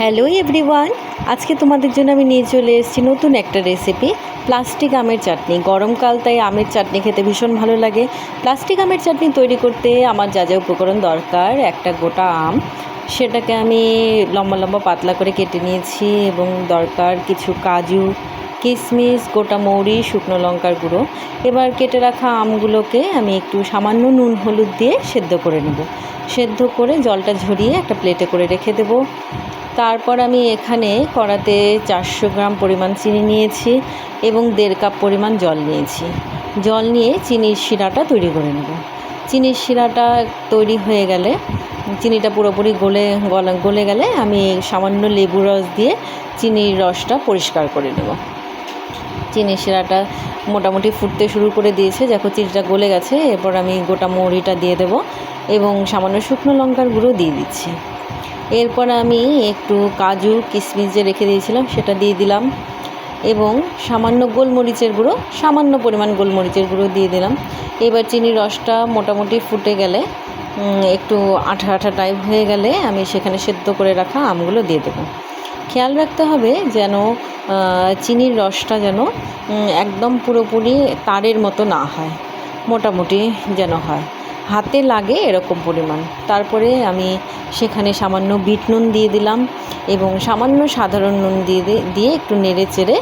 Hello everyone, আজকে তোমাদের জন্য আমি নিয়ে চলে এসেছি নতুন একটা রেসিপি প্লাস্টিক আমের চাটনি। গরমকাল তাই আমের চাটনি খেতে ভীষণ ভালো লাগে। প্লাস্টিক আমের চাটনি তৈরি করতে আমার যা যা উপকরণ দরকার, একটা গোটা আম, সেটাকে আমি লম্বা লম্বা পাতলা করে কেটে নিয়েছি এবং দরকার কিছু কাজু কিশমিশ গোটা মৌরি, শুকনো লঙ্কার গুঁড়ো। এবার কেটে রাখা আমগুলোকে আমি একটু সামান্য নুন, হলুদ দিয়ে সেদ্ধ করে নেব। সেদ্ধ করে জলটা ঝরিয়ে একটা প্লেটে করে রেখে দেবো। তারপর আমি এখানে কড়াতে চারশো গ্রাম পরিমাণ চিনি নিয়েছি এবং দেড় কাপ পরিমাণ জল নিয়েছি। জল নিয়ে চিনির শিরাটা তৈরি করে নেব। চিনির শিরাটা তৈরি হয়ে গেলে, চিনিটা পুরোপুরি গলে, গলা, গলে আমি সামান্য লেবু রস দিয়ে চিনির রসটা পরিষ্কার করে নেব। চিনির শিরাটা মোটামুটি ফুটতে শুরু করে দিয়েছে। দেখো চিনিটা গলে গেছে, এরপর আমি গোটা মৌরিটা দিয়ে দেবো এবং সামান্য শুকনো লঙ্কার গুঁড়ো দিয়ে দিচ্ছি। এরপর আমি একটু কাজু কিশমিশ যে রেখে দিয়েছিলাম, সেটা দিয়ে দিলাম। এবং সামান্য গোলমরিচের গুঁড়ো, সামান্য পরিমাণ গোলমরিচের গুঁড়ো দিয়ে দিলাম। এবার চিনির রসটা মোটামুটি ফুটে গেলে একটু আঠা আঠা টাইপ হয়ে গেলে আমি সেখানে সেদ্ধ করে রাখা আমগুলো দিয়ে দেবো। খেয়াল রাখতে হবে যেন চিনির রসটা যেন একদম পুরোপুরি তারের মতো না হয়, মোটামুটি যেন হয়। হাতে লাগে এরকম পরিমাণ। তারপরে আমি সেখানে সামান্য বিট নুন দিয়ে দিলাম এবং সামান্য সাধারণ নুন দিয়ে দিয়ে একটু নেড়ে চেড়ে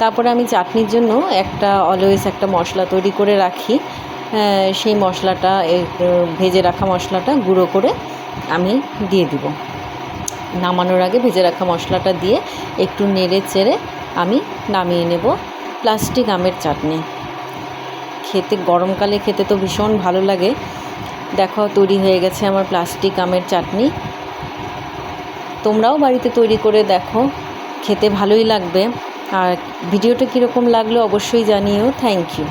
তারপরে আমি চাটনির জন্য একটা অলওয়েজ একটা মশলা তৈরি করে রাখি। সেই মশলাটা ভেজে রাখা মশলাটা গুঁড়ো করে আমি দিয়ে দিব। নামানোর আগে ভেজে রাখা মশলাটা দিয়ে একটু নেড়ে চেড়ে আমি নামিয়ে নেব প্লাস্টিক আমের চাটনি। খেতে, গরমকালে খেতে তো ভীষণ ভালো লাগে। দেখো, তৈরি হয়ে গেছে আমার প্লাস্টিক আমের চাটনি। তোমরাও বাড়িতে তৈরি করে দেখো, খেতে ভালোই লাগবে। আর ভিডিওটা কীরকম লাগল অবশ্যই জানিও। Thank you.